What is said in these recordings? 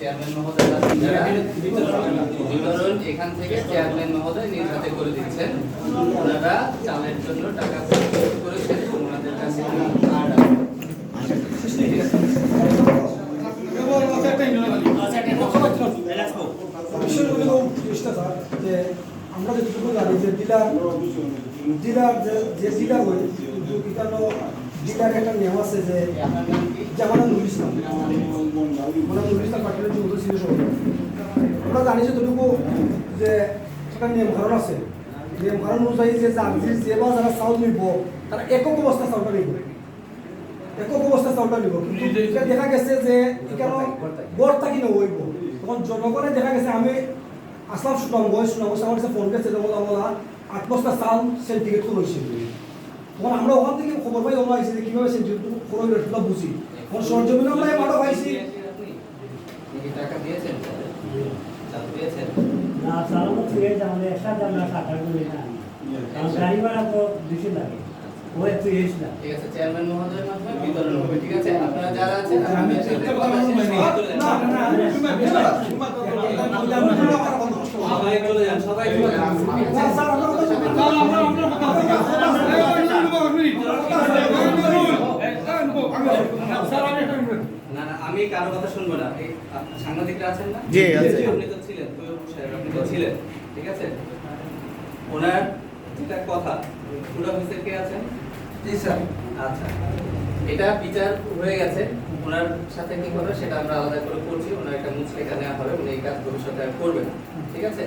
Chairman মহোদয় বিতরণ এখান থেকে চেয়ারম্যান মহোদয় নিজ করে দিচ্ছেন। ওনারা চালের জন্য টাকা করেছেন ওনাদের কাছে কার্ড যে আমরা যেটুকু জানি যে ডিলার ডিলার যে ডিলার হয় ডিলার একটা নিয়ম আছে যে যেমন ইসলাম। আমরা জানি যেটুকু যে একটা নিয়ম কারণ আছে। নিয়ম কারণ অনুযায়ী যে যে যে বা যারা চাউল নিব তারা একক অবস্থা চাউলটা নিব একক অবস্থা চাউলটা নিব কিন্তু দেখা গেছে যে এখানে গড় থাকি নহইব তখন জনগণে দেখা গেছে, আমি আসলাম সুনামগঞ্জ সুনামগঞ্জ আমার কাছে ফোন গেছে আমরা আট বস্তা টিকিট করে হয়েছিল তখন আমরা ওখান থেকে খবর পাই আইসি যে কীভাবে টিকিট করে রেটটা বুঝি তখন সরজমিন আমরা মাঠও পাইছি টাকা দিয়েছেন না সালামত ফিরে আমাদের একসাথে আমরা টাকা করি না কারণ গাড়ি ভাড়া তো বেশি লাগে ও একটু এস না ঠিক আছে চেয়ারম্যান মহোদয়ের মাধ্যমে বিতরণ হবে ঠিক আছে আপনারা যারা আছেন না সবাই চলে যান সবাই চলে যান না না আমি কারও কথা শুনব না সাংবাদিকরা আছেন না জি, আছে। আপনি তো ছিলেন আপনি তো ছিলেন ঠিক আছে ওনার যেটা কথা ফুড অফিসের কে আছেন জি স্যার আচ্ছা এটা বিচার হয়ে গেছে ওনার সাথে কি হবে সেটা আমরা আলাদা করে করছি ওনার একটা মুচলেখা নেওয়া হবে উনি এই কাজ ভবিষ্যতে আর করবেন ঠিক আছে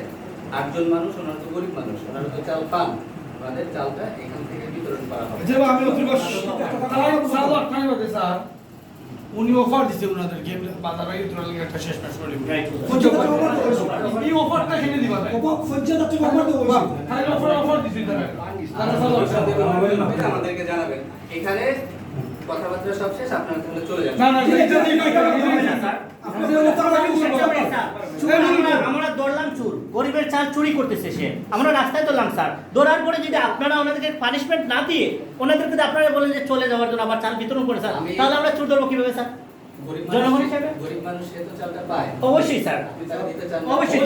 আটজন মানুষ ওনার তো গরিব মানুষ ওনারা তো চাল পান ওনাদের চালটা এখান থেকে বিতরণ করা হবে যে আমি স্যার উনি অফার দিছে ওনাদেরকে বাজার ভাই তোরা লাগে একটা শেষ ম্যাচ করে এই অফারটা কিনে দিবা ভাই ফজ্জাদা তুমি আমার তো বলছি খালি অফার অফার দিছে তারা আমাদেরকে জানাবেন এখানে কথাবার্তা সব শেষ আপনারা তাহলে চলে যান না না আমরা চুর গরিবের চাল চুরি করতেছে সে। আমরা রাস্তায় দৌড়লাম স্যার। দৌড়ার পরে যদি আপনারা ওনাদেরকে পানিশমেন্ট না দিয়ে ওনাদেরকে যদি আপনারা বলেন যে চলে যাওয়ার জন্য আবার চাল বিতরণ করে স্যার তাহলে আমরা চুর ধরবো কীভাবে স্যার? জনগণ হিসেবে? অবশ্যই? অবশ্যই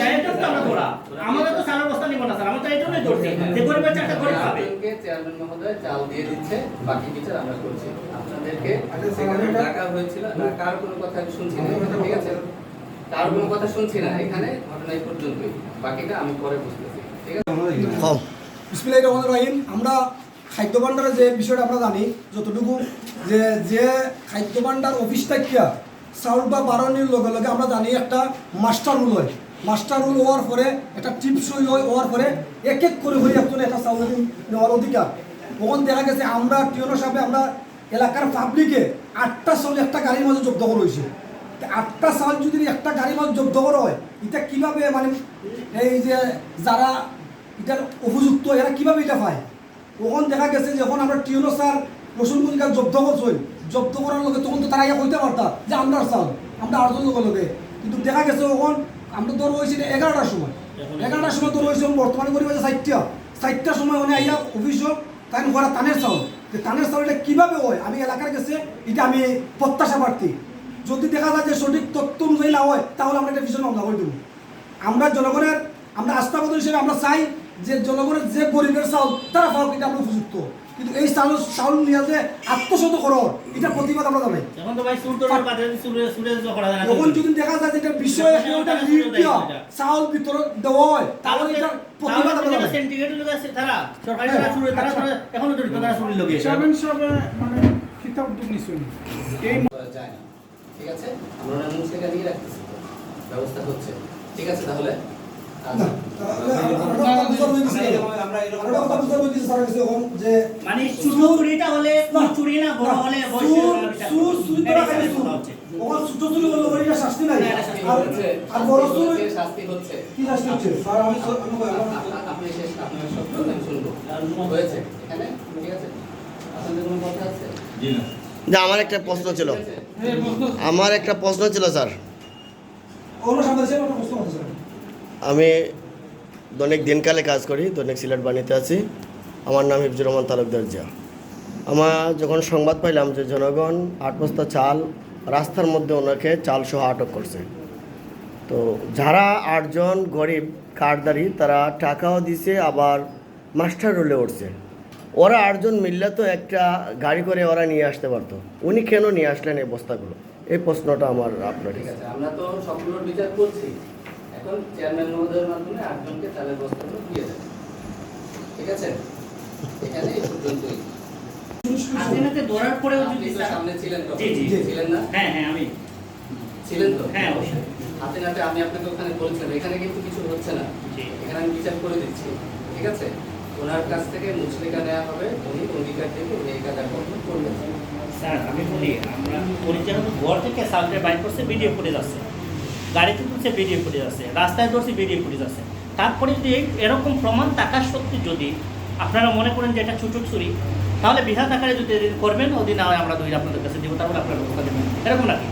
আমাদের তো চালের বস্তা নিব না স্যার। আমরা তো এই জন্যই দৌড়ছি যে গরিবের চালটা গরিব পাবে আপনাদেরকে চেয়ারম্যান মহোদয় চাল দিয়ে দিচ্ছে বাকি বিচার আমরা করছি। আপনাদেরকে আচ্ছা, ডাকা হয়েছিল। কোনো কথা শুনছি না। ঠিক আছে? কার কোনো কথা শুনছি না। এখানে ঘটনা এই পর্যন্তই। বাকিটা আমি পরে বুঝতেছি। ঠিক আছে? বিসমিল্লাহির রহমানির রহিম। আমরা খাদ্য ভাণ্ডারের যে বিষয়টা আমরা জানি যতটুকু যে যে খাদ্য ভাণ্ডার অফিস থাকিয়া চাউল বা বারণির লগে লগে আমরা জানি একটা মাস্টার রুল হয়। মাস্টার রুল হওয়ার পরে একটা টিপস হয় হওয়ার পরে এক এক করে হয়ে একজন একটা চাউল নেওয়ার অধিকার। তখন দেখা গেছে আমরা সাহেবে আমরা এলাকার পাবলিকে আটটা চাউল একটা গাড়ির মাঝে জব্দ করা হয়েছে। আটটা চাউল যদি একটা গাড়ি মাঝে জব্দ করা হয়, এটা কীভাবে মানে এই যে যারা এটার উপযুক্ত, এরা কীভাবে এটা পায়? তখন দেখা গেছে যখন আমরা টিউনো স্যার রসুন কুচিকা জব্দ করছই জব্দ করার লগে তখন তো তারা ইয়া কইতে পারতা যে আমরা চাল, আমরা লোকের লগে। কিন্তু দেখা গেছে তখন আমরা তোর হয়েছে এগারোটার সময় এগারোটার সময় তোর হয়েছে বর্তমানে করি হয়েছে চারটা, চারটার সময় মানে আইয়া অফিস তাই করা তানের চাউল যে তানের চাউল এটা কীভাবে হয়? আমি এলাকার গেছে এটা আমি প্রত্যাশা প্রার্থী। যদি দেখা যায় যে সঠিক তথ্য অনুযায়ী না হয় তাহলে আমরা এটা ভীষণ মামলা করে দেবো আমরা জনগণের আমরা আস্থাবোধ হিসেবে আমরা চাই যে জনগণের যে গরিবের চাউল তারা পাওক এটা আমরা উপযুক্ত। কিন্তু এই চাউল চাউল নিয়ে যে আত্মশত করো এটা প্রতিবাদ আমরা না। তখন যদি দেখা যায় যে এটা বিষয়ে একটা চাউল বিতরণ দেওয়া হয় তাহলে এটা প্রতিবাদ আমরা জানাই সেন্টিগ্রেড লোক আছে তারা। সরকারি তারা চুরে তারা তারা- এখনও জড়িত তারা মানে এই যায় না ঠিক আছে? আমরা নিয়ে রাখতেছি। ব্যবস্থা হচ্ছে। ঠিক আছে তাহলে? আচ্ছা। মানে চুরিটা হলে চুরি না বড় হলে চুর চুর চুর তো রাখা যায় চুর। ওখানে ছোট চুরি করলে ওর শাস্তি নাই। না, এটা শাস্তি আর বড় শাস্তি শাস্তি হচ্ছে। কি শাস্তি হচ্ছে? স্যার আমি আমি আমি আপনা- আপনি শেষ আপনার সব আমি শুনব। হয়েছে? এখানে? ঠিক আছে? আপনাদের কোনো কথা আছে? যে আমার একটা প্রশ্ন ছিল? আমার একটা প্রশ্ন ছিল স্যার। আমি দৈনিক দিনকালে কাজ করি দৈনিক সিলেট বাণীতে আছি। আমার নাম হিফজুর রহমান তালুকদার জিয়া। আমার যখন সংবাদ পাইলাম যে জনগণ আট বস্তা চাল রাস্তার মধ্যে ওনাকে চাল সহ আটক করছে। তো যারা আটজন গরিব কার্ডদারি তারা টাকাও দিছে আবার মাস্টার রোলে উঠছে। ওরা আটজন মিললে তো একটা গাড়ি করে ওরা নিয়ে আসতে পারতো। উনি কেন নিয়ে আসলেন এই বস্তাগুলো? এই প্রশ্নটা আমার আপনার ঠিক আছে আমরা তো সবগুলোর বিচার করছি। এখন চেয়ারম্যান মহোদয়ের মাধ্যমে আটজনকে চালের বস্তাগুলো দিয়ে দেন। ঠিক আছে? এখানে এই পর্যন্তই। হাসিনাকে ধরার পরেও যদি সামনে ছিলেন জি, জি। ছিলেন না? হ্যাঁ হ্যাঁ আমি। ছিলেন তো? হ্যাঁ অবশ্যই। হাতে নাতে আমি আপনাকে ওখানে বলছিলাম এখানে কিন্তু কিছু হচ্ছে না। এখানে আমি বিচার করে দিচ্ছি। ঠিক আছে? ওনার কাছ থেকে নেওয়া হবে উনি অঙ্গীকার থেকে এই কাজ এখন করবেন স্যার আমি বলি আমরা পরিচালক ঘর থেকে সাউন্ডে বাইর করছে ভিডিও ফুটেজ আছে। গাড়িতে তুলছে ভিডিও ফুটেজ আছে। রাস্তায় ধরছে ভিডিও ফুটেজ আছে। তারপরে যদি এরকম প্রমাণ থাকা সত্যি যদি আপনারা মনে করেন যে এটা ছুটুক চুরি তাহলে বৃহৎ আকারে যদি করবেন ওদিন আর আমরা দুই আপনাদের কাছে দিব তারপরে আপনারা ব্যবস্থা দেবেন এরকম নাকি?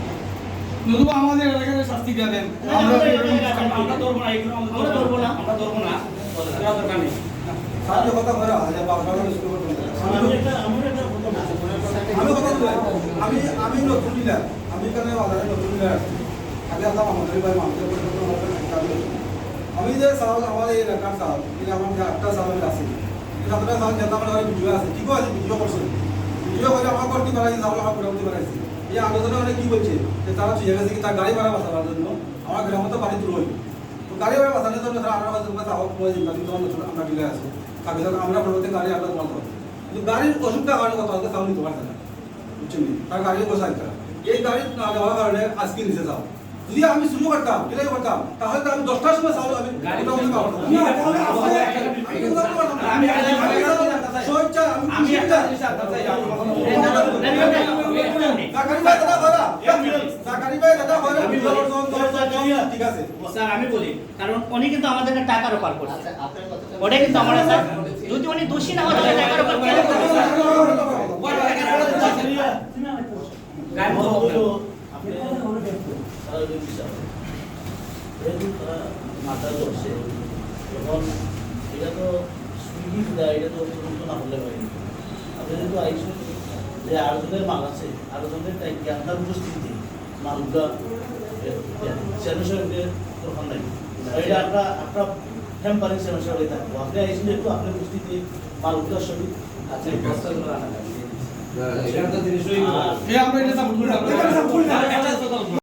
নতুবা আমাদের এলাকায় শাস্তি দিয়ে দেন। আমরা ধরবো না এগুলো আমরা ধরবো না। আমরা ধরবো না। দরকার নেই। কথা বলে করতে একটা একটা আমি কথা আমি আমি নতুন ডিলার আমি এখানে বাজারে নতুন ডিলার আছি আগে আসলাম আমাদের বাড়ি মানুষের আমি যে চাউল আমার এই এলাকার চাউল এটা আমার যে আটটা চাউল আছে সাতটা চাউল যেটা আমার ভিডিও আছে ঠিকও আছে? ভিডিও করছে। ভিডিও করে আমার করতে পারাইছি চাউল আমার উঠতে পারাইছি এই আলোচনা মানে কি বলছে? যে তারা চুয়ে গেছে কি তার গাড়ি ভাড়া বাঁচাবার জন্য? আমার গ্রামে তো বাড়ি তুলো তো গাড়ি ভাড়া বাঁচানোর জন্য তারা আমার কাছে চাউল কিন্তু আমরা ডিলার আছে। কাগজ আমরা পরবর্তী গাড়ি আমরা তোমার কিন্তু গাড়ির অসুবিধা কারণে কথা হচ্ছে চাউল নিতে পারছে না। বুঝছেন? তার গাড়ি বসাই তারা এই গাড়ি না দেওয়ার কারণে আজকে নিচে যাও। যদি আমি শুরু করতাম এটাই করতাম তাহলে তো আমি দশটার সময় চাউল আমি আমি দশজন, ঠিক আছে। স্যার আমি বলি কারণ উনি কিন্তু আমাদেরকে টাকার ওপার করছে। আচ্ছা আপনার কথাটা ওটা কিন্তু আমরা স্যার যদি উনি দোষী না হয় তাহলে টাকার ওপার কেন মাথা ধরছে তখন এটা তো দেয় এটা তো না হলে হয়নি। আপনি আইসুন যে আরেকজনের মাল আছে ট্যাঙ্কি আপনার উপস্থিতি মালগুলা সেমিশনকে তখন নাই। এটা আপনার আপনার টেম্পারিং সেমিশন হয়ে থাকব আপনি আইসলে একটু আপনার উপস্থিতি মালদার সঙ্গে আমরা এটা সাপোর্ট করি।